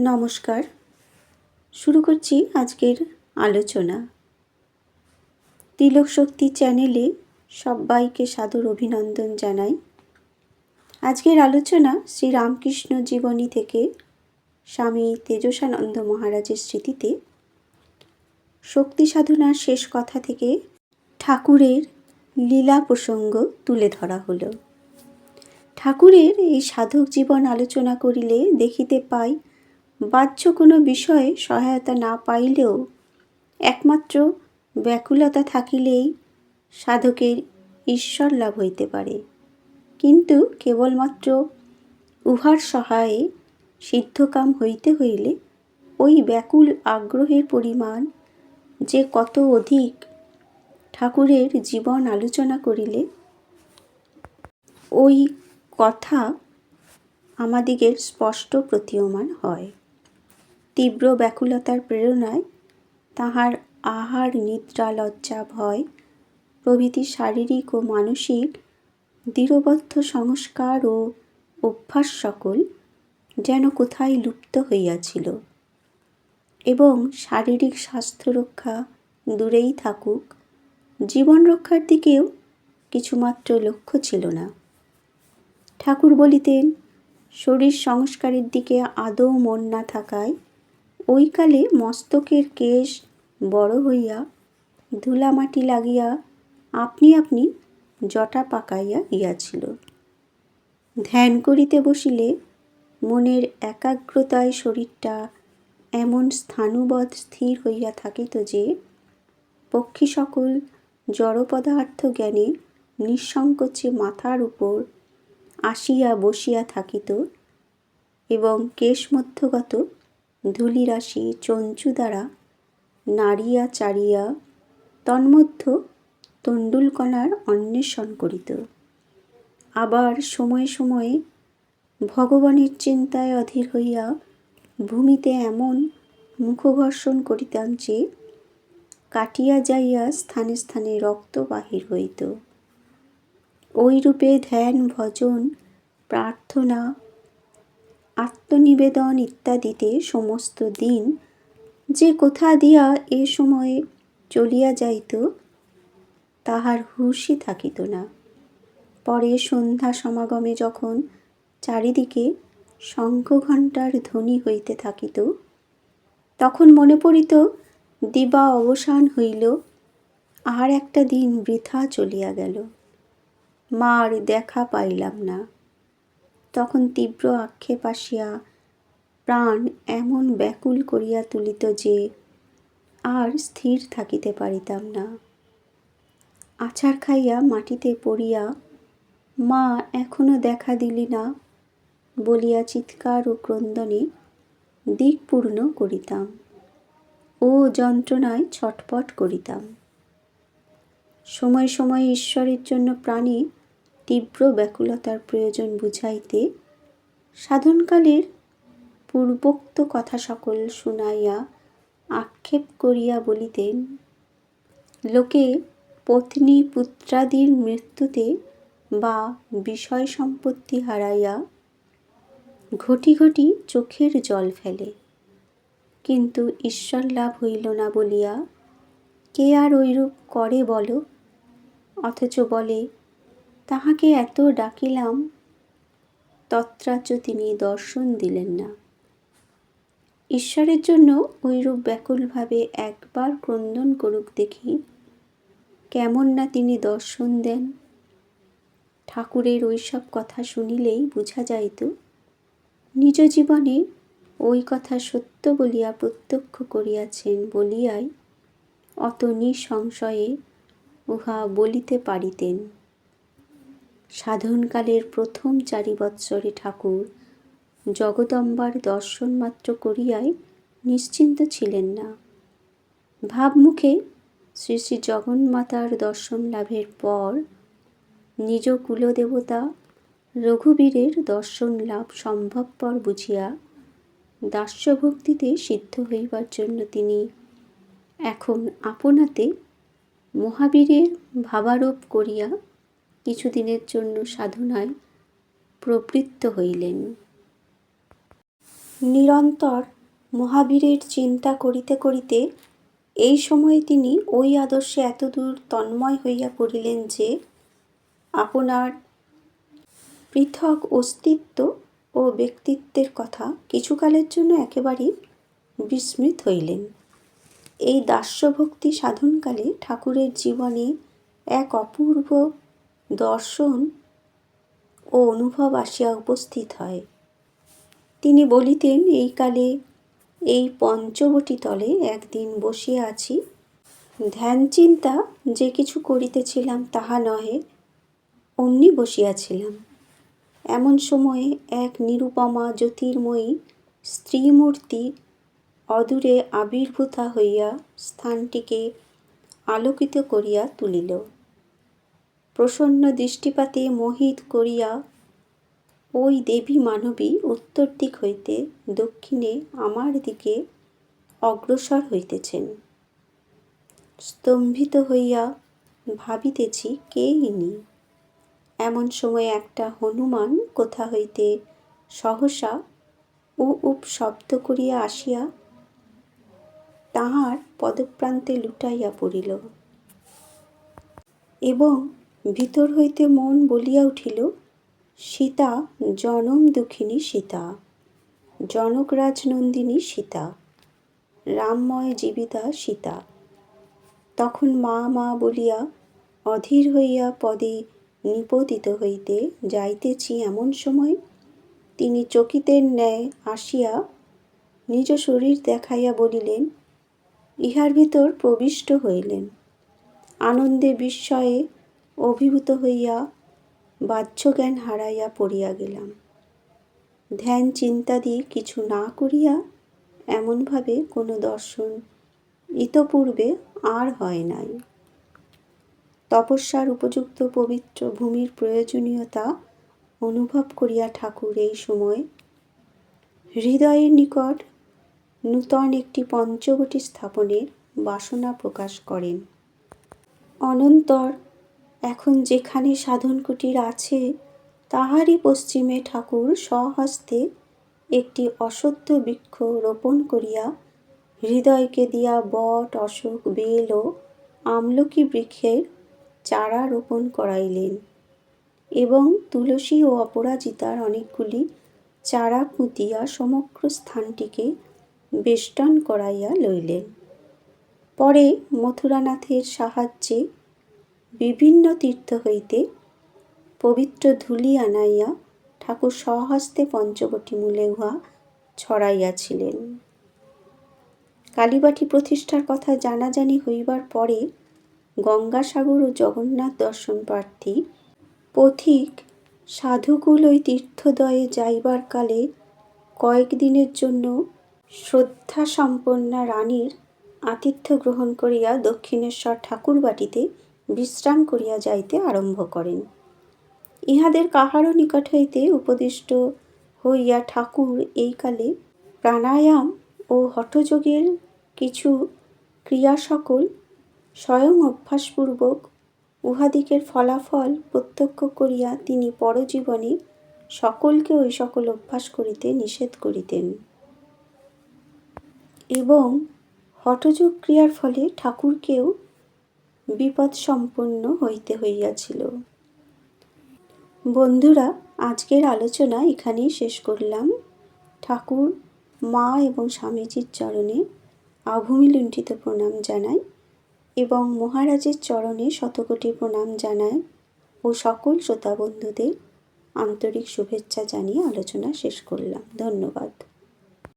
নমস্কার। শুরু করছি আজকের আলোচনা। তিলক শক্তি চ্যানেলে সবাইকে সাদর অভিনন্দন জানাই। আজকের আলোচনা শ্রী রামকৃষ্ণ জীবনী থেকে স্বামী তেজসানন্দ মহারাজের স্মৃতিতে। শক্তি সাধনার শেষ কথা থেকে ঠাকুরের লীলা প্রসঙ্গ তুলে ধরা হলো। ঠাকুরের এই সাধক জীবন আলোচনা করিলে দেখিতে পাই বাহ্য কোনো বিষয়ে সহায়তা না পাইলেও একমাত্র ব্যাকুলতা থাকিলেই সাধকের ঈশ্বর লাভ হইতে পারে। কিন্তু কেবলমাত্র উহার সহায়ে সিদ্ধকাম হইতে হইলে ওই ব্যাকুল আগ্রহের পরিমাণ যে কত অধিক ঠাকুরের জীবন আলোচনা করিলে, ওই কথা আমাদিগের স্পষ্ট প্রতীয়মান হয়। তীব্র ব্যাকুলতার প্রেরণায় তাহার আহার, নিদ্রা, লজ্জা, ভয় প্রভৃতি শারীরিক ও মানসিক দৃঢ়বদ্ধ সংস্কার ও অভ্যাস সকল যেন কোথায় লুপ্ত হইয়াছিল এবং শারীরিক স্বাস্থ্য রক্ষা দূরেই থাকুক, জীবন রক্ষার দিকেও কিছুমাত্র লক্ষ্য ছিল না। ঠাকুর বলিতেন, শরীর সংস্কারের দিকে আদৌ মন না থাকায় ওই কালে মস্তকের কেশ বড় হইয়া ধুলামাটি লাগিয়া আপনি আপনি জটা পাকাইয়া গিয়াছিল। ধ্যান করিতে বসিলে মনের একাগ্রতায় শরীরটা এমন স্থানুবধ স্থির হইয়া থাকিত যে, পক্ষী সকল জড় পদার্থ জ্ঞানে নিঃসংকোচে মাথার উপর আসিয়া বসিয়া থাকিত এবং কেশ মধ্যগত ধূলিরাশি চঞ্চু দ্বারা নাড়িয়া চাড়িয়া তন্মধ্য তণ্ডুলকণার অন্বেষণ করিত। আবার সময়ে সময়ে ভগবানের চিন্তায় অধীর হইয়া ভূমিতে এমন মুখঘর্ষণ করিতাম যে কাটিয়া যাইয়া স্থানে স্থানে রক্ত বাহির হইত। ওই রূপে ধ্যান, ভজন, প্রার্থনা আত্মনিবেদন ইত্যাদিতে সমস্ত দিন যে কোথা দিয়া এ সময়ে চলিয়া যাইত, তাহার হুশই থাকিত না। পরে সন্ধ্যা সমাগমে যখন চারিদিকে শঙ্খ ঘণ্টার ধ্বনি হইতে থাকিত, তখন মনে পড়িত, দিবা অবসান হইল, আর একটা দিন বৃথা চলিয়া গেল। মার দেখা পাইলাম না। তখন তীব্র আক্ষেপ আসিয়া প্রাণ এমন ব্যাকুল করিয়া তুলিত যে আর স্থির থাকিতে পারিতাম না। আছাড় খাইয়া মাটিতে পড়িয়া, মা, এখনও দেখা দিলি না? বলিয়া চিৎকার ও ক্রন্দনে দিকপূর্ণ করিতাম ও যন্ত্রণায় ছটপট করিতাম। সময় সময় ঈশ্বরের জন্য প্রাণী তীব্র ব্যাকুলতার প্রয়োজন বুঝাইতে সাধনকালের পূর্বোক্ত কথা সকল শুনাইয়া আক্ষেপ করিয়া বলিতেন, লোকে পত্নী পুত্রাদির মৃত্যুতে বা বিষয় সম্পত্তি হারাইয়া ঘটি ঘটি চোখের জল ফেলে। কিন্তু ঈশ্বর লাভ হইল না বলিয়া কে আর ওইরূপ করে বলো? অথচ বলে তাহাকে এত ডাকিলাম তত্রাচ তিনি দর্শন দিলেন না। ঈশ্বরের জন্য ঐরূপ ব্যাকুলভাবে একবার ক্রন্দন করুক দেখি, কেমন না তিনি দর্শন দেন। ঠাকুরের ওইসব কথা শুনিলেই বোঝা যাইত, নিজ জীবনে ওই কথা সত্য বলিয়া প্রত্যক্ষ করিয়াছেন বলিয়াই অত নিঃসংশয়ে উহা বলিতে পারিতেন। সাধনকালের প্রথম চারি বৎসরে ঠাকুর জগদম্বার দর্শন মাত্র করিয়াই নিশ্চিন্ত ছিলেন না। ভাবমুখে শ্রী শ্রী জগন্মাতার দর্শন লাভের পর নিজ কুলদেবতা রঘুবীরের দর্শন লাভ সম্ভবপর বুঝিয়া দাস্যভক্তিতে সিদ্ধ হইবার জন্য তিনি এখন আপনাতে মহাবীরের ভাবারোপ করিয়া কিছুদিনের জন্য সাধনায় প্রবৃত্ত হইলেন। নিরন্তর মহাবীরের চিন্তা করিতে করিতে এই সময়ে তিনি ওই আদর্শে এতদূর তন্ময় হইয়া পড়িলেন যে, আপনার পৃথক অস্তিত্ব ও ব্যক্তিত্বের কথা কিছুকালের জন্য একেবারেই বিস্মৃত হইলেন। এই দাস্যভক্তি সাধনকালে ঠাকুরের জীবনে এক অপূর্ব দর্শন ও অনুভব আসিয়া উপস্থিত হয়। তিনি বলিতেন, এই কালে এই পঞ্চবটি তলে একদিন বসিয়া আছি। ধ্যান চিন্তা যে কিছু করিতেছিলাম তাহা নহে, অমনি বসিয়াছিলাম। এমন সময়ে এক নিরুপমা জ্যোতির্ময়ী স্ত্রীমূর্তি অদূরে আবির্ভূতা হইয়া স্থানটিকে আলোকিত করিয়া তুলিল। প্রসন্ন দৃষ্টিপাতে মোহিত করিয়া, ওই দেবী মানবী উত্তর দিক হইতে দক্ষিণে আমার দিকে অগ্রসর হইতেছেন। স্তম্ভিত হইয়া ভাবিতেছি কে ইনি? এমন সময় একটা হনুমান কোথা হইতে সহসা উ উপ শব্দ করিয়া আসিয়া তাহার পদপ্রান্তে লুটাইয়া পড়িল। এবং ভিতর হইতে মন বলিয়া উঠিল, সীতা, জনম দুঃখিনী সীতা জনকরাজ নন্দিনী সীতা, রামময় জীবিতা সীতা। তখন মা মা বলিয়া, অধীর হইয়া পদে নিপতিত হইতে যাইতেছি এমন সময়, তিনি চকিতের ন্যায় আসিয়া নিজ শরীর দেখাইয়া বলিলেন, ইহার ভিতর প্রবিষ্ট হইলেন। আনন্দে বিস্ময়ে অভিভূত হইয়া বাহ্যজ্ঞান হারাইয়া পড়িয়া গেলাম। ধ্যান চিন্তাদি কিছু না করিয়া এমনভাবে কোনো দর্শন ইতপূর্বে আর হয় নাই। তপস্যার উপযুক্ত পবিত্র ভূমির প্রয়োজনীয়তা অনুভব করিয়া ঠাকুর এই সময় হৃদয়ের নিকট নূতন একটি পঞ্চবটি স্থাপনের বাসনা প্রকাশ করেন। অনন্তর এখন যেখানে সাধন কুটির আছে, তাহারই পশ্চিমে ঠাকুর স্বহস্তে একটি অসত্য বৃক্ষ রোপণ করিয়া হৃদয়কে দিয়া বট, অশোক, বেল ও আমলকি বৃক্ষের চারা রোপণ করাইলেন এবং তুলসী ও অপরাজিতার অনেকগুলি চারা পুঁতিয়া সমগ্র স্থানটিকে বেষ্টন করাইয়া লইলেন। পরে মথুরানাথের সাহায্যে বিভিন্ন তীর্থ হইতে পবিত্র ধুলি আনাইয়া ঠাকুর স্বহস্তে পঞ্চবটি মূলে উহা ছড়াইয়াছিলেন। কালীবাটি প্রতিষ্ঠার কথা জানাজানি হইবার পরে গঙ্গাসাগর ও জগন্নাথ দর্শন প্রার্থী পথিক সাধুকুল ওই তীর্থদয়ে যাইবার কালে কয়েকদিনের জন্য শ্রদ্ধাসম্পন্না রানীর আতিথ্য গ্রহণ করিয়া দক্ষিণেশ্বর ঠাকুরবাটিতে বিশ্রাম করিয়া যাইতে আরম্ভ করেন। ইহাদের কাহারও নিকট হইতে উপদিষ্ট হইয়া ঠাকুর এই কালে প্রাণায়াম ও হঠযোগের কিছু ক্রিয়া সকল স্বয়ং অভ্যাসপূর্বক উহাদিকের ফলাফল প্রত্যক্ষ করিয়া তিনি পরজীবনে সকলকে ওই সকল অভ্যাস করিতে নিষেধ করিতেন। এবং হঠযোগ ক্রিয়ার ফলে ঠাকুরকেও বিপদ সম্পন্ন হইতে হইয়াছিল। বন্ধুরা, আজকের আলোচনা এখানেই শেষ করলাম। ঠাকুর, মা এবং স্বামীজির চরণে আভূমি লুণ্ঠিত প্রণাম জানাই এবং মহারাজের চরণে শতকোটি প্রণাম জানায় ও সকল শ্রোতা বন্ধুদের আন্তরিক শুভেচ্ছা জানিয়ে আলোচনা শেষ করলাম। ধন্যবাদ।